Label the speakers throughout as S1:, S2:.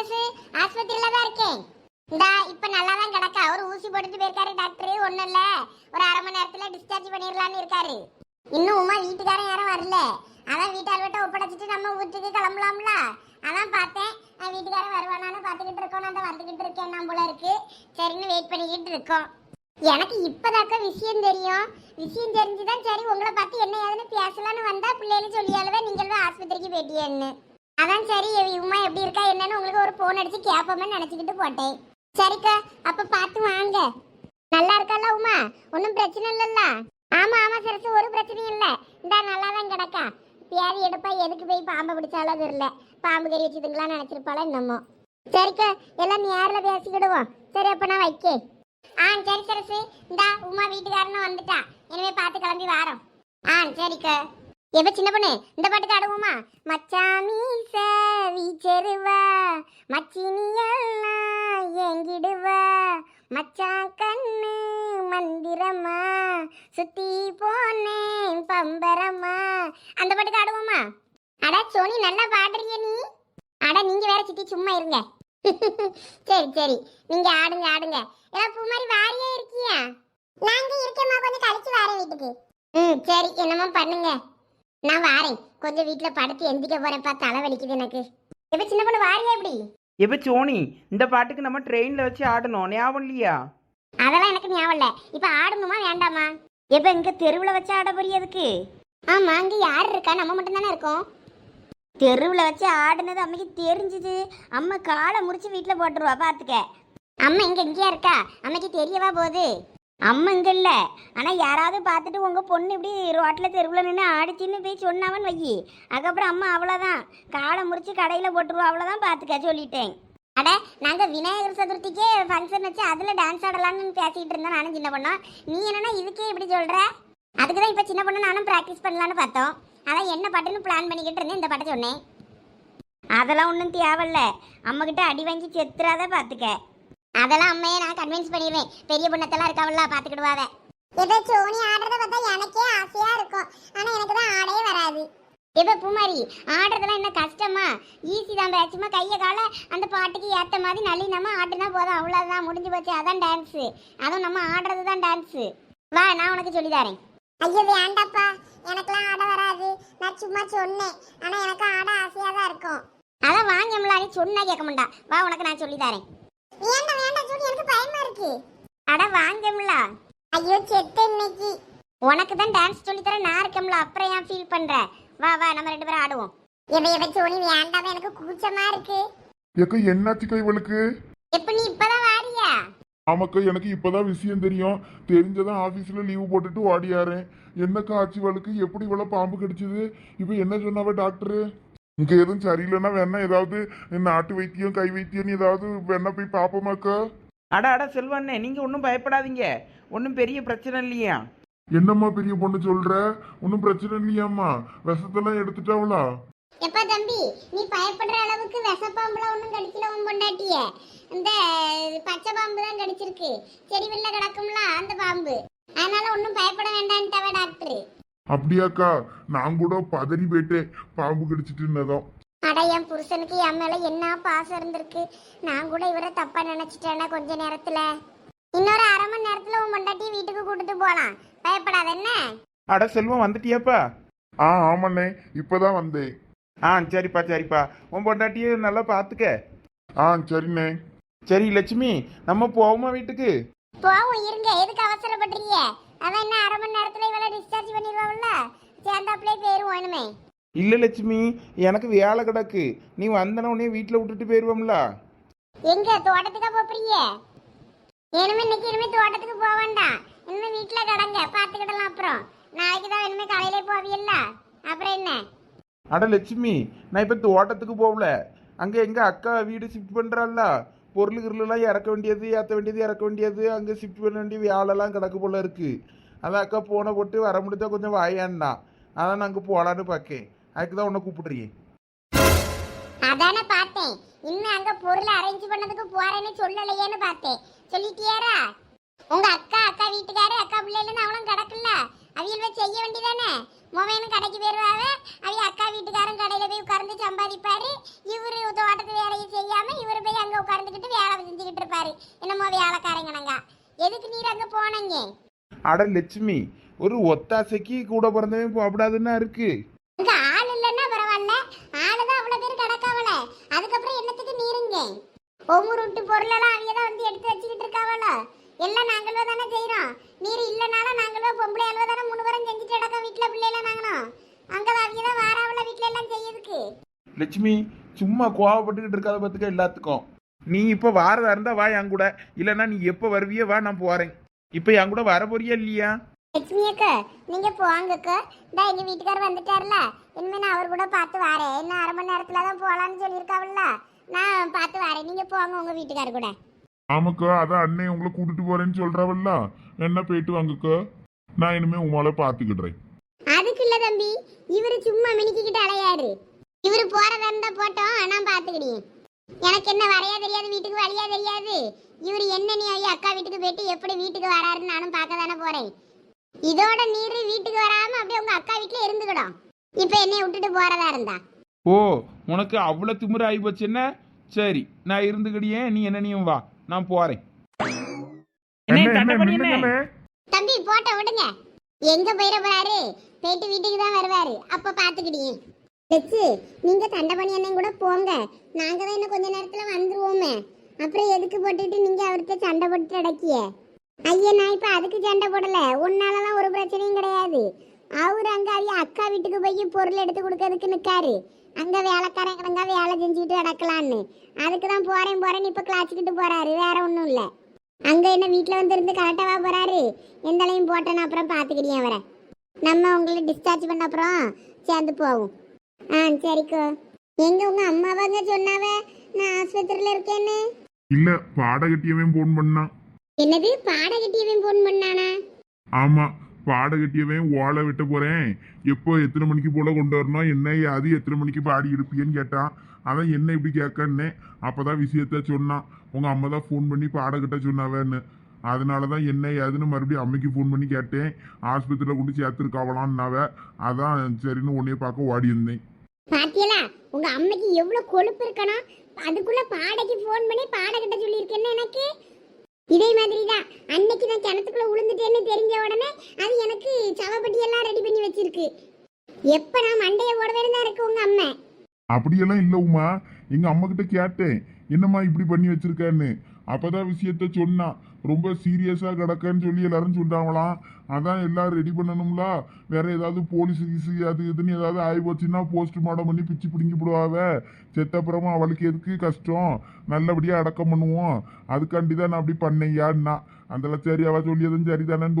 S1: சரசு ஆஸ்பத்திரியில தான் இருக்கேன். இந்தா இப்ப நல்லா தான் கிடக்கா. ஒரு ஊசி போட்டுட்டு போயிருக்காரு டாக்டர். ஒண்ணும் இல்ல. ஒரு அரை மணி நேரத்துல டிஸ்சார்ஜ் பண்ணிடலாம்னு இருக்காரு. இன்னும் உமா வீட்டுக்காரன் யாரும் வரல. அதான் வீட்டார் விட்ட ஒப்படைச்சிட்டு நம்ம ஊருக்கு கிளம்பலாம்ல. அதான் பார்த்தேன். நான் வீட்டுக்காரன் வருவானான்னு பார்த்துக்கிட்டு இருக்கோம். நான் தான் வந்துகிட்டு இருக்கேன். நான் போல இருக்கு. சரின்னு வெயிட் பண்ணிக்கிட்டு இருக்கோம். எனக்கு இப்பதாக்க விஷயம் தெரியும். விஷயம் தெரிஞ்சுதான் சரி. உங்களை பார்த்து என்ன ஏதுன்னு பேசலாம்னு வந்தா பிள்ளைகளும் சொல்லியாலதான் நீங்கள் தான் ஆஸ்பத்திரிக்கு போயிட்டியன்னு. அதான் சரி உமா எப்படி இருக்கா என்னன்னு உங்களுக்கு ஒரு போன் அடிச்சு கேட்போமே நினைச்சுக்கிட்டு போட்டேன். சரிக்கா அப்ப பார்த்து வாங்க. நல்லா இருக்கல்ல உமா? ஒன்றும் பிரச்சனை இல்லல்ல? ஆமா ஆமா சரசு ஒரு பிரச்சனையும் இல்ல. இந்தா நல்லா தான் கிடக்கா. பியாதி எடுப்பா எதுக்கு போய் பாம்பை பிடிச்சாலும் தெரியல. பாம்பு கறி வச்சுதுங்களான்னு நினைச்சிருப்பாளோ என்னமோ. சரிக்கா எல்லாம் நேரில் பேசிக்கிடுவோம். சரி அப்ப நான் வைக்கேன். ஆ சரி சரசு. இந்தா உமா வீட்டுக்காரனும் வந்துட்டா. இனிமே பார்த்து கிளம்பி வாரோம். ஆ சரிக்கா. எப்ப சின்ன பொண்ணு இந்த பாட்டுக்கு ஆடுவோமா? மச்சாமி வீச்சருவா மச்சினியெல்லாம் ஏங்கிடுவா. மச்சான் கண்ணு மந்திரமா சுத்தி போனேன் பம்பரமா. அந்த பாட்டுக்கு ஆடுவோமா? அட சோனி நல்லா பாடுறிய நீ. அட நீங்க வேற சித்தி சும்மா இருங்க. சரி சரி நீங்க ஆடுங்க ஆடுங்க. ஏதாவது பூ மாதிரி வாரியா இருக்கியா? நாங்க இருக்கேம்மா கொஞ்சம் கழிச்சு வாரேன் வீட்டுக்கு. ம் சரி என்னமோ பண்ணுங்க. நான் வாரேன். கொஞ்சம் வீட்ல படுத்து எந்திக்க போறேன்ப்பா தலை வலிக்குது எனக்கு. எப்ப சின்ன பொண்ணு வாரியா எப்படி?
S2: எப்போ சோனி? இந்த பாட்டுக்கு நம்ம ட்ரெயினில் வச்சு ஆடணும். ஞாபகம் இல்லையா?
S1: அதெல்லாம் எனக்கு ஞாபகம் இல்ல. இப்ப ஆடணுமா வேண்டாமா?
S3: எப்ப இங்க தெருவுல வச்சு ஆட போறியதுக்கு
S1: ஆமா அங்க யார் இருக்கா? நம்ம மட்டும் தானே இருக்கோம்.
S3: தெருவுல வச்சு ஆடுனது அம்மைக்கு தெரிஞ்சுது. அம்மா காலை முறிச்சு வீட்டுல போட்டுருவா பாத்துக்க.
S1: அம்மா இங்க இங்கேயா இருக்கா? அம்மைக்கு தெரியவா போகுது?
S3: அம்மா ஆனால் யாராவது பார்த்துட்டு உங்கள் பொண்ணு இப்படி ரோட்டில் தெருவில் நின்று ஆடிச்சின்னு போய் சொன்னாவன் வையி. அதுக்கப்புறம் அம்மா அவ்வளோதான் காலை முறிச்சு கடையில் போட்டுருவோம் அவ்வளோதான் பார்த்துக்க சொல்லிட்டேன்.
S1: அட நாங்கள் விநாயகர் சதுர்த்திக்கே ஃபங்க்ஷன் வச்சு அதில் டான்ஸ் ஆடலாம்னு பேசிகிட்டு இருந்தோம். நானும் சின்ன பொண்ணு. நீ என்னன்னா இதுக்கே இப்படி சொல்கிற அதுக்கு தான் இப்போ சின்ன பொண்ணு நானும் ப்ராக்டிஸ் பண்ணலான்னு பார்த்தோம். அதான் என்ன பாட்டுன்னு பிளான் பண்ணிக்கிட்டு இருந்தேன். இந்த பாட்டை சொன்னேன்.
S3: அதெல்லாம் ஒன்றும் தேவையில்ல. அம்மக்கிட்ட அடி வாங்கி செத்துறாத பார்த்துக்க
S1: அதெல்லாம் அம்மையை நான் கன்வின்ஸ் பண்ணிடுவேன். பெரிய பொண்ணத்தெல்லாம் இருக்காவல்ல பாத்துக்கிடுவாவே. இதை சோனி ஆடுறத பார்த்தா எனக்கே ஆசையா இருக்கும். ஆனா எனக்கு தான் ஆடவே வராது. இப்ப பூமாரி ஆடுறதெல்லாம் என்ன கஷ்டமா? ஈஸி தான் பேச்சுமா கையை கால அந்த பாட்டுக்கு ஏத்த மாதிரி நளினமா ஆட்டுனா போதும். அவ்வளவுதான் முடிஞ்சு போச்சு. அதான் டான்ஸ் அதுவும் நம்ம ஆடுறது தான் டான்ஸ் வா நான் உனக்கு சொல்லி தரேன். ஐயோ வேண்டாப்பா. எனக்கெல்லாம் ஆட வராது. நான் சும்மா சொன்னேன். ஆனா எனக்கு ஆட ஆசையா தான் இருக்கும். அதான் வாங்கம்ல நீ சொன்னா கேட்க மாட்டா. வா உனக்கு நான் சொல்லி தரேன். வேண்டாம் வேண்டாம் ஜூடி எனக்கு பயமா இருக்கு. அட வாங்கம்ல ஐயோ செத்து இன்னைக்கு. உனக்கு தான் டான்ஸ் சொல்லி தர நான் இருக்கம்ல அப்புறம் ஏன் ஃபீல் பண்ற? வா வா நம்ம ரெண்டு பேரும் ஆடுவோம். எவ எவ சோனி வேண்டாம் எனக்கு கூச்சமா இருக்கு.
S4: ஏக்கா என்னாச்சுக்கா இவளுக்கு?
S1: எப்ப நீ இப்பதான் வாரியா
S4: ஆமாக்கா எனக்கு இப்பதான் விஷயம் தெரியும். தெரிஞ்சதான் ஆபீஸ்ல லீவு போட்டுட்டு ஓடியாரேன். என்னக்கா ஆச்சு இவளுக்கு? எப்படி இவ்வளவு பாம்பு கடிச்சது? இப்போ என்ன சொன்னாவ டாக்டரு இங்க எதுவும் சரியில்லைன்னா வேணா ஏதாவது நாட்டு வைத்தியம் கை வைத்தியம்னு ஏதாவது வேணா போய் பாப்போமாக்கா
S2: அட அட செல்வண்ணே நீங்கள் ஒன்றும் பயப்படாதீங்க. ஒன்றும் பெரிய பிரச்சனை இல்லையா?
S4: என்னம்மா பெரிய பொண்ணு சொல்ற? ஒன்றும் பிரச்சனை இல்லையாம்மா. விஷத்தெல்லாம் எடுத்துட்டாவளா?
S1: எப்ப தம்பி நீ பயப்படுற அளவுக்கு விஷப்பாம்புல ஒண்ணும் கடிக்கல உன் பொண்டாட்டிய. இந்த பச்சை பாம்பு தான் கடிச்சிருக்கு. செடி வெளில கிடக்கும்ல அந்த பாம்பு. அதனால ஒன்றும் பயப்பட வேண்டான்ட்டவ டாக்டர்.
S4: அப்படியாக்கா நான் கூட பதறி போயிட்டேன். பாம்பு கடிச்சிட்டுன்னதும்
S1: அட என் புருஷனுக்கு என் மேல என்ன பாசம் இருந்திருக்கு? நான் கூட இவரை தப்பா நினைச்சிட்டேன்னா கொஞ்ச நேரத்துல. இன்னொரு அரை மணி நேரத்துல உன் பொண்டாட்டியை வீட்டுக்கு கூட்டிட்டு போலாம். பயப்படாத என்ன?
S2: அட செல்வம் வந்துட்டியாப்பா?
S4: ஆ ஆமாண்ணே இப்பதான் வந்தேன்.
S2: ஆ சரிப்பா சரிப்பா. உன் பொண்டாட்டியை நல்லா பார்த்துக்க
S4: ஆ சரிண்ணே.
S2: சரி லட்சுமி நம்ம போவோமா வீட்டுக்கு?
S1: போவோம் இருங்க. எதுக்கு அவசரப்படுறீங்க? அதான் என்ன அரை மணி நேரத்துல இவளை டிஸ்சார்ஜ் பண்ணிடுவாங்கல்ல சேர்ந்தாப்புலே போயிருவோம் இனிமே.
S2: இல்லை லட்சுமி எனக்கு வேலை கிடக்கு. நீ வந்தன உடனே வீட்டில் விட்டுட்டு போயிடுவோம்ல
S1: எங்க? தோட்டத்துக்கா போறீங்க இனிமே இன்னைக்கு இனிமே தோட்டத்துக்கு போக வேண்டாம். இனிமே வீட்டுல கடங்க பாத்துக்கிடலாம் அப்புறம். நாளைக்கு தான் இனிமே காலையிலே போவியல்ல அப்புறம் என்ன?
S2: அட லட்சுமி நான் இப்போ தோட்டத்துக்கு போகல. அங்கே எங்கள் அக்கா வீடு ஷிஃப்ட் பண்ணுறாள்ல பொருள் கிருளெல்லாம் இறக்க வேண்டியது ஏற்ற வேண்டியது இறக்க வேண்டியது. அங்கே ஷிஃப்ட் பண்ண வேண்டிய வேலைலாம் கிடக்கு போல இருக்கு. அதான் அக்கா போனை போட்டு வர முடிஞ்சா கொஞ்சம் வாயான்னா அதான் நான் அங்கே போகலான்னு பார்க்கேன் அதுக்கு தான் உன்னை கூப்பிடுறியே
S1: அதானே பார்த்தேன் இன்னும் அங்க பொருளை அரேஞ்ச் பண்ணதுக்கு போறேன்னு சொல்லலையேன்னு பார்த்தேன் சொல்லிட்டியாரா உங்க அக்கா அக்கா வீட்டுக்காரு அக்கா பிள்ளைல அவளும் கிடக்குல்ல அவியல் போய் செய்ய வேண்டியதானே மொபைலும் கடைக்கு போயிருவாங்க அவிய அக்கா வீட்டுக்காரன் கடையில போய் உட்கார்ந்து சம்பாதிப்பாரு இவரு தோட்டத்து வேலையை செய்யாம இவரு அங்க உட்கார்ந்துக்கிட்டு வேலை செஞ்சுக்கிட்டு இருப்பாரு என்னமோ வேலைக்காரங்கனங்க எதுக்கு நீர் அங்க போனீங்க
S2: அட லட்சுமி ஒரு ஒத்தாசைக்கு கூட பிறந்தவன் போகக்கூடாதுன்னா இருக்கு.
S1: அங்க ஆள் இல்லைன்னா பரவாயில்ல. ஆளு தான் அவ்வளவு பேர் கிடக்காவல. அதுக்கப்புறம் என்னத்துக்கு நீருங்க? ஒவ்வொரு விட்டு பொருளெல்லாம் அவிய தான் வந்து எடுத்து வச்சுக்கிட்டு இருக்காவல. எல்லாம் நாங்களோ தானே செய்யறோம் நீர் இல்லைனாலும் நாங்களோ பொம்பளை அளவு தானே மூணு பேரும் செஞ்சுட்டு கிடக்க வீட்டுல பிள்ளைல நாங்களும் அங்கதான் அவிய தான் வாராவல வீட்டுல எல்லாம் செய்யறதுக்கு.
S2: லட்சுமி சும்மா கோவப்பட்டுக்கிட்டு இருக்காத பார்த்துக்க எல்லாத்துக்கும். நீ இப்போ வாரதா இருந்தா வா என் கூட. இல்லைன்னா நீ எப்போ வருவியோ வா நான் போறேன். இப்போ என் கூட வர போறியா இல்லையா?
S1: லட்சுமி அக்கா நீங்க போங்கக்கா இந்த எங்க வீட்டுக்காரர் வந்துட்டார்ல. இனிமே நான் அவர் கூட பார்த்து வரேன். இன்னும் அரை மணி நேரத்துல தான் போலான்னு சொல்லியிருக்காவல்ல. நான் பார்த்து வரேன். நீங்க போங்க உங்க வீட்டுக்காரர் கூட.
S4: ஆமாக்கா அதான் அண்ணே உங்களை கூட்டிட்டு போறேன்னு சொல்றாவல்ல. என்ன போயிட்டு வாங்கக்கா நான் இனிமே உமால பாத்துக்கிடுறேன்
S1: அதுக்கு இல்ல தம்பி இவரு சும்மா மினிக்கிட்டு அலையாரு. இவரு போறதா இருந்தா போட்டோம் நான் பாத்துக்கிட்டேன் எனக்கு என்ன வரையா தெரியாது வீட்டுக்கு வழியா தெரியாது? இவரு என்ன நீ ஐயா அக்கா வீட்டுக்கு போயிட்டு எப்படி வீட்டுக்கு வராருன்னு நானும் பார்க்க தானே போறேன்? இதோட நீர் வீட்டுக்கு வராம அப்படியே உங்க அக்கா வீட்டுல இருந்துக்கிடும். இப்ப என்னைய விட்டுட்டு போறதா இருந்தா?
S2: ஓ உனக்கு அவ்வளோ திமிரு ஆகி போச்சுன்னா சரி நான் இருந்துக்கிடியே நீ என்ன நீயும் வா நான் போறேன்.
S5: என்ன பண்ணி என்ன.
S1: தம்பி போட்ட விடுங்க. எங்க போயிட போறாரு? போயிட்டு வீட்டுக்கு தான் வருவாரு. அப்ப பாத்துக்கிட்டீங்க லட்சு நீங்க தண்டபணி அண்ணன் கூட போங்க. நாங்க தான் இன்னும் கொஞ்ச நேரத்துல வந்துருவோமே. அப்புறம் எதுக்கு போட்டுட்டு நீங்க அவர்கிட்ட சண்டை போட்டு அடக்கிய? ஐயா நான் இப்ப அதுக்கு சண்டை போடல. உன்னாலலாம் ஒரு பிரச்சனையும் கிடையாது. அவர் அங்க அவிய அக்கா வீட்டுக்கு போய் பொருள் எடுத்து கொடுக்கறதுக்கு நிக்காரு. அங்க வேலைக்காரங்க வேலை செஞ்சுட்டு அடக்கலான்னு அதுக்கு தான் போறேன் போறேன்னு இப்ப கிளாச்சிக்கிட்டு போறாரு. வேற ஒன்றும் இல்ல. அங்க என்ன வீட்டில் வந்து இருந்து கரெக்டாவா போறாரு. எந்தளையும் போட்டேன்னு அப்புறம் பாத்துக்கிட்டேன் அவரை? நம்ம உங்களை டிஸ்சார்ஜ் பண்ண அப்புறம் சேர்ந்து போவோம். ஆ சரிக்கோ. எங்க உங்க அம்மாவாங்க சொன்னாவ? நான் ஆஸ்பத்திரியில இருக்கேன்னு.
S4: இல்ல பாடகட்டியவன் போன் பண்ணான்
S1: என்னது? பாடகட்டியவன் போன் பண்ணானா?
S4: ஆமா பாடகட்டியவன் ஓலை விட்ட போறேன். எப்போ எத்தனை மணிக்கு போல கொண்டு வரணும்? என்ன அது எத்தனை மணிக்கு பாடி இருப்பீன்னு கேட்டான் அதான் என்ன இப்படி கேட்கன்னு அப்பதான் விஷயத்த சொன்னான் உங்க அம்மா தான் ஃபோன் பண்ணி பாடகிட்ட சொன்னாவேன்னு. அதனாலதான் என்ன ஏதுன்னு மறுபடியும் அம்மைக்கு ஃபோன் பண்ணி கேட்டேன். ஆஸ்பத்திரியில கொண்டு சேர்த்துருக்காவலான்னாவ அதான் சரின்னு உன்னைய பார்க்க ஓடி இருந்தேன்
S1: பாத்தியலா உங்க அம்மைக்கு எவ்வளவு கொழுப்பு இருக்கணும்? அதுக்குள்ள பாடைக்கு ஃபோன் பண்ணி பாடகிட்ட சொல்லியிருக்கேன்னு எனக்கு? இதே மாதிரி தான் அன்னைக்கு நான் கிணத்துக்குள்ள விழுந்துட்டேன்னு தெரிஞ்ச உடனே அது எனக்கு சவப்பட்டி எல்லாம் ரெடி பண்ணி வச்சிருக்கு. எப்ப நான் மண்டைய ஓடவேன்னு தான் இருக்கு உங்க அம்மை.
S4: அப்படியெல்லாம் இல்ல உமா. எங்க அம்மா கிட்ட கேட்டேன். என்னம்மா இப்படி பண்ணி வச்சிருக்கேன்னு. அப்பதான் விஷயத்த சொன்னான் ரொம்ப சீரியஸாக கிடக்குன்னு சொல்லி எல்லாரும் சொல்றாங்களாம். அதான் எல்லாரும் ரெடி பண்ணணும்ல? வேற ஏதாவது போலீஸ் கீசு அது இதுன்னு ஏதாவது ஆகி போச்சுன்னா போஸ்ட்மார்ட்டம் பண்ணி பிச்சு பிடிங்கி போடுவாவ. செத்தப்புறமா அவளுக்கு எதுக்கு கஷ்டம்? நல்லபடியாக அடக்கம் பண்ணுவோம். அதுக்காண்டி தான் நான் அப்படி பண்ணையான்னா அந்த சரி அவ சொல்லியதும் சரிதானேன்னு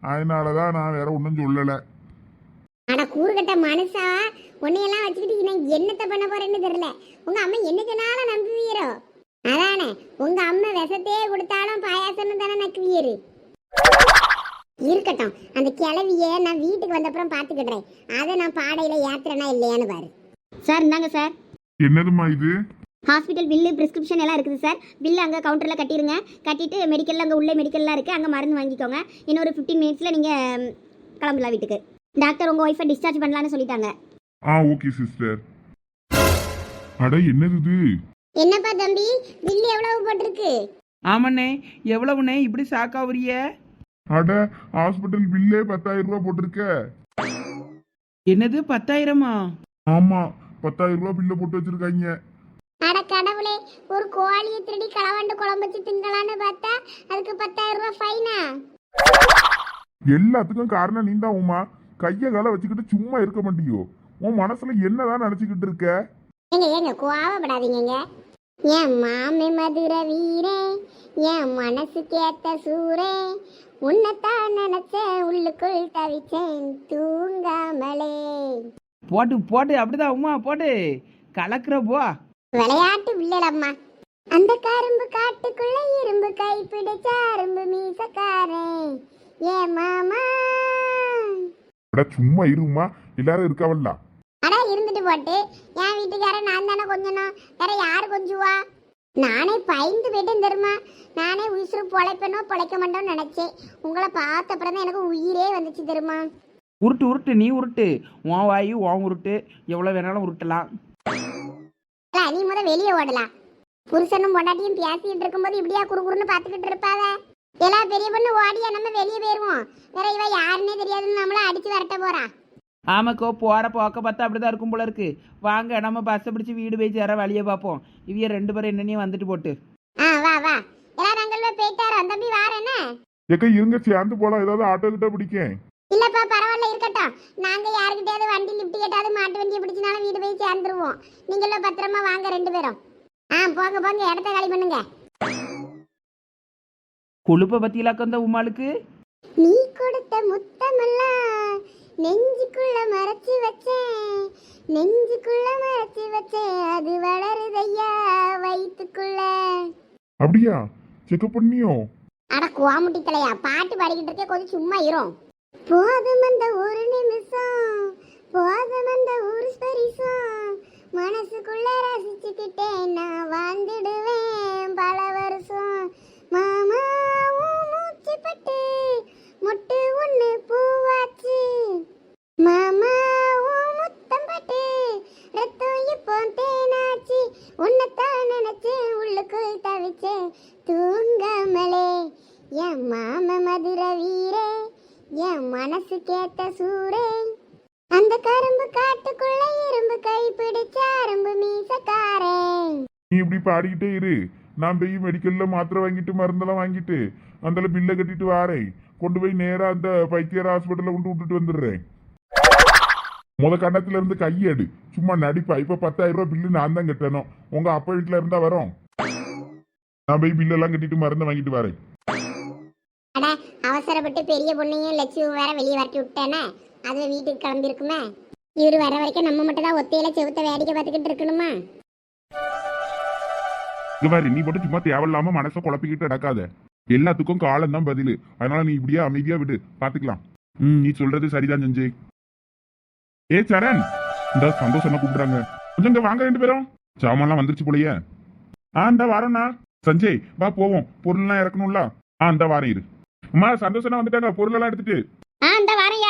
S4: அதனால தான் நான் வேற ஒன்றும் சொல்லலை.
S1: ஆனா கூறுகட்ட மனுஷா உன்னையெல்லாம் வச்சுக்கிட்டு நான் என்னத்த பண்ண போறேன்னு தெரியல. உங்க அம்மா என்ன சொன்னாலும் நம்புவீரோ? அதானே? உங்க அம்மா விஷத்தையே கொடுத்தாலும் பாயாசம்னு தானே நக்குவீரு இருக்கட்டும் அந்த கிளவிய நான் வீட்டுக்கு வந்தப்புறம் பாத்துக்கிடுறேன் அதை நான் பாடையில ஏத்துறேனா இல்லையான்னு பாரு.
S3: சார் இந்தாங்க சார்.
S4: என்னதுமா இது?
S3: ஹாஸ்பிட்டல் பில்லு பிரிஸ்கிரிப்ஷன் எல்லாம் இருக்குது சார். பில்லு அங்கே கவுண்டரில் கட்டிடுங்க. கட்டிட்டு மெடிக்கலில் அங்கே உள்ள மெடிக்கல்லாம் இருக்குது அங்கே மருந்து வாங்கிக்கோங்க. இன்னொரு ஃபிஃப்டீன் மினிட்ஸில் நீங்கள் கிளம்பலாம் வீட்டுக்கு. டாக்டர் உங்கள் ஒய்ஃபை டிஸ்சார்ஜ் பண்ணலான்னு சொல்லிட்டாங்க.
S4: ஆ ஓகே சிஸ்டர் அட என்னது இது?
S1: என்னப்பா தம்பி? பில்லு எவ்வளவு போட்டிருக்கு?
S5: ஆமாண்ணே எவ்வளவுண்ணே? இப்படி சாக்காவுரிய
S4: அட ஹாஸ்பிட்டல் பில்லே பத்தாயிரம் ரூபாய் போட்டிருக்க.
S5: என்னது பத்தாயிரமா?
S4: ஆமா பத்தாயிரம் ரூபாய் பில்ல போட்டு வச்சிருக்காங்க.
S1: அட கடவுளே ஒரு கோழியை திருடி களவாண்டு குழம்பு வச்சு திங்கலான்னு பார்த்தா அதுக்கு பத்தாயிரம் ரூபாய் ஃபைனா
S4: எல்லாத்துக்கும் காரணம் நீ தான் உமா. கைய கால வச்சுக்கிட்டு சும்மா இருக்க மாட்டியோ? உன் மனசுல என்னதான் நினைச்சுக்கிட்டு இருக்க?
S1: ஏங்க ஏங்க கோவப்படாதீங்கங்க என் மாமே மதுர வீரே என் மனசுக்கேத்த சூரே உன்னைத்தான் நினைச்சேன் உள்ளுக்குள் தவிச்சேன் தூங்காமலே.
S5: போட்டு போட்டு அப்படிதான் உமா போட்டு. கலக்குற போ.
S1: விளையாட்டு பிள்ளைலம்மா அந்த கரும்பு காட்டுக்குள்ள இரும்பு கை பிடிச்ச அரும்பு மீசக்காரன். ஏ மாமா.
S4: அட சும்மா இருமா எல்லாரும் இருக்காவல்ல
S1: அடா இருந்துட்டு போட்டு. என் வீட்டுக்காரன் நான் தானே கொஞ்சணும். வேற யாரு கொஞ்சுவா? நானே பயந்து போயிட்டேன் தெரியுமா? நானே உயிர் பொழைப்பேனோ பொழைக்க மாட்டோம்னு நினைச்சேன். உங்களை பார்த்த அப்புறம் தான் எனக்கு உயிரே வந்துச்சு தெரியுமா?
S5: உருட்டு உருட்டு நீ உருட்டு. உன் வாயு உன் உருட்டு. எவ்வளோ வேணாலும் உருட்டலாம்.
S1: நீ முத வெளியே ஓடலாம். புருஷனும் பொண்டாட்டியும் பேசிட்டு இருக்கும்போது இப்படியா குறுகுறுன்னு பார்த்துக்கிட்டு இருப்பாவ? எல்லாம் பெரிய பொண்ணு ஓடியா நம்ம வெளியே போயிருவோம். வேற இவ யாருன்னே தெரியாதுன்னு நம்மள அடிச்சு வரட்ட போறா.
S5: ஆமாக்கோ போகிற போக்க பார்த்தா அப்படிதான் இருக்கும் போல இருக்கு. வாங்க நம்ம பஸ்ஸை பிடிச்சி வீடு போய் சேர வழியை பார்ப்போம். இவிய ரெண்டு பேரும் என்னென்னையும் வந்துட்டு போட்டு.
S1: ஆ வா வா. எல்லாரும் அங்கே போயிட்டாரோ? தம்பி வாரேன்னு
S4: எக்க இருங்க சேர்ந்து போலாம். ஏதாவது ஆட்டோ கிட்ட பிடிக்கேன்.
S1: இல்லப்பா பரவாயில்ல இருக்கட்டும். நாங்க யாருக்கிட்டயாவது வண்டி லிஃப்ட் கேட்டாவது மாட்டு வண்டியை பிடிச்சினாலும் வீடு போய் சேர்ந்துருவோம். நீங்களும் பத்திரமா வாங்க ரெண்டு பேரும். ஆ போங்க போங்க. இடத்த காலி பண்ணுங்க.
S5: கொழுப்பை பற்றியிலாக்க அந்த உமாளுக்கு?
S1: நீ கொடுத்த முத்தமெல்லாம் நெஞ்சுக்குள்ள மறைச்சு வச்சேன். நெஞ்சுக்குள்ள மறைச்சு வச்சேன். அது வளருதையா வயிற்றுக்குள்ள.
S4: அப்படியா? செக்கப் பண்ணியோ?
S1: அட குவாமுட்டி தலையா பாட்டு பாடிக்கிட்டு இருக்கே கொஞ்சம் சும்மா இரும் போதும் அந்த ஒரு நிமிஷம் போதும் அந்த ஒரு ஸ்பரிசம். மனசுக்குள்ள ரசிச்சுக்கிட்டேன் நான் வாழ்ந்துடுவேன் பல வருஷம் மாமா உன் மூச்சு பட்டு முட்டு ஒண்ணு பூவாச்சு மாமா உன் முத்தம் பட்டு ரத்தம் இப்போ தேனாச்சு உன்னைத்தான் நினைச்சேன் உள்ளுக்குள் தவிச்சேன் தூங்காமலே என் மாம மதுர வீரே என் மனசு கேட்ட சூரே அந்த கரும்பு காட்டுக்குள்ள இரும்பு கை பிடிச்ச அரும்பு மீசக்காரே
S4: நீ மாறிக்கிட்டே இரு. நான் போய் மெடிக்கல்ல மாத்திரை வாங்கிட்டு மருந்தெல்லாம் வாங்கிட்டு அந்த பில்லை கட்டிட்டு வாரேன். கொண்டு போய் நேரா அந்த பைத்தியர் ஹாஸ்பிட்டல்ல கொண்டு விட்டுட்டு வந்துடுறேன். முத கண்டத்துல இருந்து கையெடு சும்மா நடிப்பா. இப்ப பத்தாயிரம் ரூபாய் பில்லு நான் தான் கட்டணும். உங்க அப்பா வீட்டுல இருந்தா வரோம். நான் போய் பில்லெல்லாம் கட்டிட்டு மருந்தை வாங்கிட்டு வரேன்.
S1: அவசரப்பட்டு பெரிய பொண்ணையும் லட்சுமி வேற வெளியே வரட்டி விட்டேனே. அது வீட்டுக்கு கிளம்பிருக்குமே இவர் வர வரைக்கும் நம்ம மட்டும் தான் ஒத்தையில செவுத்த வேடிக்கை பார்த்துக்கிட்டு இருக்கணுமா?
S4: இங்க பாரு நீ மட்டும் சும்மா தேவையில்லாம மனசை குழப்பிக்கிட்டு நடக்காத. எல்லாத்துக்கும் காலம் தான் பதிலு. அதனால நீ இப்படியே அமைதியா விடு. பாத்துக்கலாம். ம். நீ சொல்றது சரிதான் சஞ்சய் ஏ சரண்! இந்த சந்தோஷமா கூப்பிடுறாங்க. கொஞ்சம் இங்க வாங்க ரெண்டு பேரும். சாமான்லாம் வந்துருச்சு போலயே. ஆ இந்த வாரம்ண்ணா சஞ்சய் வா போவோம். பொருள்லாம் இறக்கணும்ல. ஆ இந்த வாரம் இரு. அம்மா சந்தோஷமா வந்துட்டாங்க. பொருள் எல்லாம் எடுத்துட்டு.
S1: ஆ இந்த வாரையா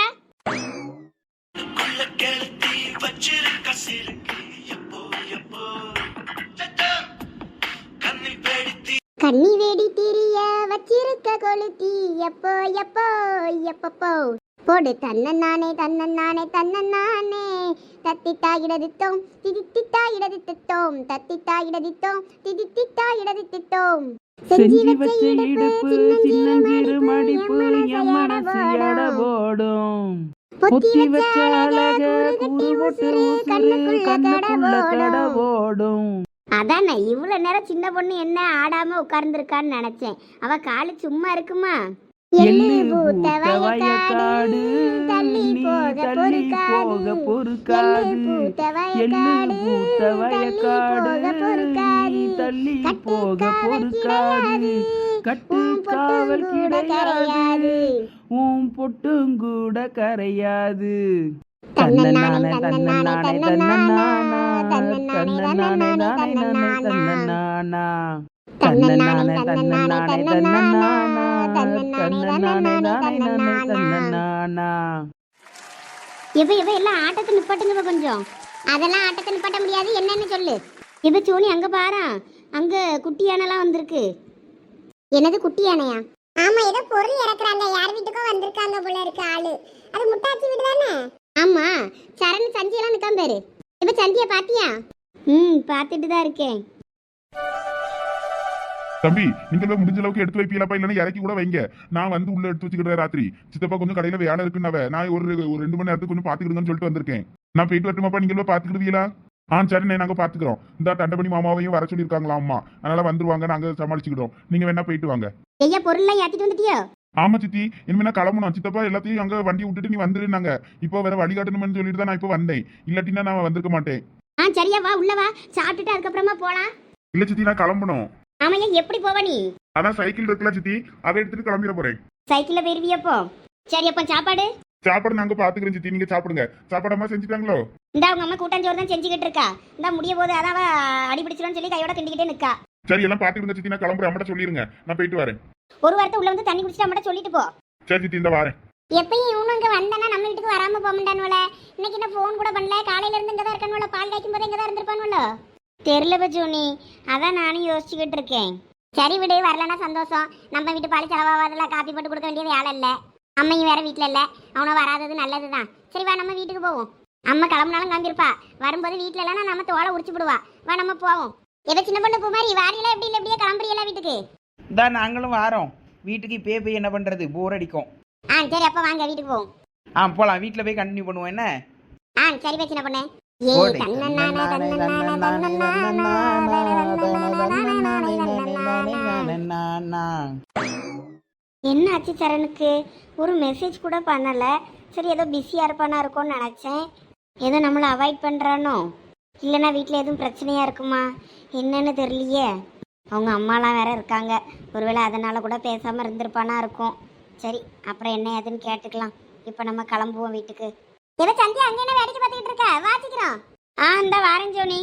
S1: கண்ணி வேடி திரிய வச்சிருக்க கொளுத்தி. எப்போ எப்போ எப்பப்போ. போடு தன்னன் நானே தன்னன் நானே தன்னன் நானே தத்தித்தா இடதித்தோம் திதித்தித்தா இடதித்தோம் தத்தித்தா இடதித்தோம் திதித்தித்தா இடதித்தோம்
S5: செஞ்சு வச்ச இடுப்பு சின்னஞ்சிறு மடிப்பு என் மனசு பொத்தி வச்ச அழக கண்ணுக்குள்ள
S1: அதானே இவ்வளவு நேரம் சின்ன பொண்ணு என்ன ஆடாம உட்கார்ந்துருக்கான்னு நினைச்சேன். அவ காலு சும்மா இருக்குமா? கட்டு காவல் கிடையாது. உன் பொட்டும் கூட கரையாது.
S5: உன் பொட்டும் கூட கரையாது
S1: தன்னன்னானே,
S5: தன்னன்னானே
S1: தன்னன்னானே,
S5: தன்னன்னானா
S1: தன்னன்னானே,
S5: தன்னன்னானே
S1: தன்னன்னானே,
S5: தன்னன்னானா
S1: தன்னன்னானே,
S5: தன்னன்னானே தன்னன்னானே தன்னன்னானா தன்னன்னானே தன்னன்னானே தன்னன்னானா
S1: இப்ப இப்ப எல்லாம் ஆட்டத்தை நிப்பாட்டுங்க கொஞ்சம். அதெல்லாம் ஆட்டத்தை நிப்பாட்ட முடியாது. என்னன்னு சொல்லு. இப்ப சோனி அங்க பாரா. அங்க குட்டி யானைலாம் வந்திருக்கு. என்னது குட்டி யானையா? ஆமா ஏதோ பொருள் இறக்குறாங்க. யார் வீட்டுக்கோ வந்திருக்காங்க போல இருக்கு ஆளு. அது முட்டாச்சி வீடு தானே? ஆமா சரண் சஞ்சி எல்லாம் நிக்காம பேரு. இப்ப சந்திய பாத்தியா? ம் பார்த்துட்டு தான் இருக்கேன்.
S4: தம்பி நீங்க எல்லாம் முடிஞ்ச அளவுக்கு எடுத்து வைப்பீங்களா இல்லைன்னா இறக்கி கூட வைங்க. நான் வந்து உள்ள எடுத்து வச்சுக்கிறேன் ராத்திரி. சித்தப்பா கொஞ்சம் கடையில வேலை இருக்குன்னாவ நான் ஒரு ஒரு ரெண்டு மணி நேரத்துக்கு கொஞ்சம் பாத்துக்கிடுங்கன்னு சொல்லிட்டு வந்திருக்கேன். நான் போயிட்டு வரட்டுமாப்பா? நீங்க எல்லாம் பாத்துக்கிடுவீங்களா? ஆ சரிண்ணே நாங்க பாத்துக்கிறோம். இந்த தண்டபணி மாமாவையும் வர சொல்லியிருக்காங்களா அம்மா அதனால வந்துருவாங்க நாங்க சமாளிச்சுக்கிட்டோம் நீங்க வேணா போயிட்டு வாங்க.
S1: ஐயா பொருள்லாம் ஏத்திட்டு வந்துட்டியோ?
S4: ஆமா சித்தி இனிமே கிளம்பணும். சித்தப்பா எல்லாத்தையும் அங்க வண்டி விட்டுட்டு நீ வந்துருந்தாங்க இப்போ வேற வழிகாட்டணும்னு சொல்லிட்டு தான் நான் இப்போ வந்தேன். இல்லாட்டினா நான் வந்திருக்க மாட்டேன்.
S1: ஆ சரியா வா உள்ள வா. சாப்பிட்டுட்டு அதுக்கப்புறமா போலாம்.
S4: இல்ல சித்தி நான் கிளம்பணும்.
S1: ஆமையா எப்படி போவ நீ?
S4: அதான் சைக்கிள் இருக்குல்ல சித்தி அதை எடுத்துட்டு கிளம்பிட போறேன்.
S1: சைக்கிள்ல போயிருவியப்போ சரி அப்போ சாப்பாடு?
S4: சாப்பாடு நாங்க பாத்துக்கிறோம் சித்தி நீங்க சாப்பிடுங்க. சாப்பாடமா செஞ்சுட்டாங்களோ?
S1: இந்த அவங்க அம்மா கூட்டாஞ்சோறு தான் செஞ்சுக்கிட்டு இருக்கா. இந்த முடிய போது அதான் அவ அடிபிடிச்சிடும் சொல்லி கையோட கிண்டிக்கிட்டே நிக்கா.
S4: சரி எல்லாம் பாத்துக்கிடுங்க சித்தி நான் கிளம்புறேன். அம்மட்ட சொல்லிருங்க. நான் போயிட்டு வரேன்.
S1: ஒரு வாரத்தை உள்ள வந்து தண்ணி குடிச்சிட்டு அம்மட்ட சொல்லிட்டு போ.
S4: சரி சித்தி இந்த வாரேன்.
S1: எப்பயும் இவனு இங்க வந்தானா? நம்ம வீட்டுக்கு வராம போக மாட்டானுவல இன்னைக்கு என்ன ஃபோன் கூட பண்ணல. காலையில இருந்து இங்க தான் இருக்கானுவல பால் காய்க்கும் போது இங்க தான் இருந்திருப்பானுவல
S3: தெரில பச்சோனி அதான் நானும் யோசிச்சுக்கிட்டு இருக்கேன்.
S1: சரி விடு வரலன்னா சந்தோஷம். நம்ம வீட்டு பாலி செலவாகாதுல காப்பி போட்டு கொடுக்க வேண்டியது வேலை இல்லை. அம்மையும் வேற வீட்டில் இல்லை. அவனை வராதது நல்லதுதான். சரி வா நம்ம வீட்டுக்கு போவோம். அம்மா கிளம்புனாலும் கிளம்பிருப்பா. வரும்போது வீட்டில் இல்லைன்னா நம்ம தோலை உரிச்சு விடுவா வா நம்ம போவோம். எதை சின்ன பொண்ணு பூமாரி வாரியெல்லாம் எப்படி இல்லை எப்படியே கிளம்புறீங்களா வீட்டுக்கு?
S5: இந்தா நாங்களும் வாரோம். வீட்டுக்கு இப்பயே போய் என்ன பண்ணுறது போர் அடிக்கும்.
S1: ஆ சரி அப்போ வாங்க வீட்டுக்கு போவோம்.
S5: ஆ போகலாம் வீட்டில் போய் கண்டினியூ பண்ணுவோம். என்ன?
S1: ஆ சரி பா சின்ன பொண்ணு. ஏ
S5: போடு.
S1: தன்னன்னானே, தன்னன்னானே, தன்னன்னானே.
S3: என்ன ஆச்சு சரணுக்கு? ஒரு மெசேஜ் கூட பண்ணல. சரி ஏதோ பிஸியாக இருப்பானா இருக்கும்னு நினச்சேன். ஏதோ நம்மளை அவாய்ட் பண்ணுறானோ இல்லைன்னா வீட்டில் எதுவும் பிரச்சனையாக இருக்குமா? என்னன்னு தெரியலையே. அவங்க அம்மாலாம் வேற இருக்காங்க. ஒருவேளை அதனால் கூட பேசாமல் இருந்திருப்பானா இருக்கும். சரி அப்புறம் என்ன ஏதுன்னு கேட்டுக்கலாம். இப்போ நம்ம கிளம்புவோம் வீட்டுக்கு.
S1: இவ சந்தியா அங்கே என்ன வேடிக்கை பார்த்துக்கிட்டு இருக்க? வாசிக்கிறோம்
S3: ஆ இந்த வாரேன் ஜோனி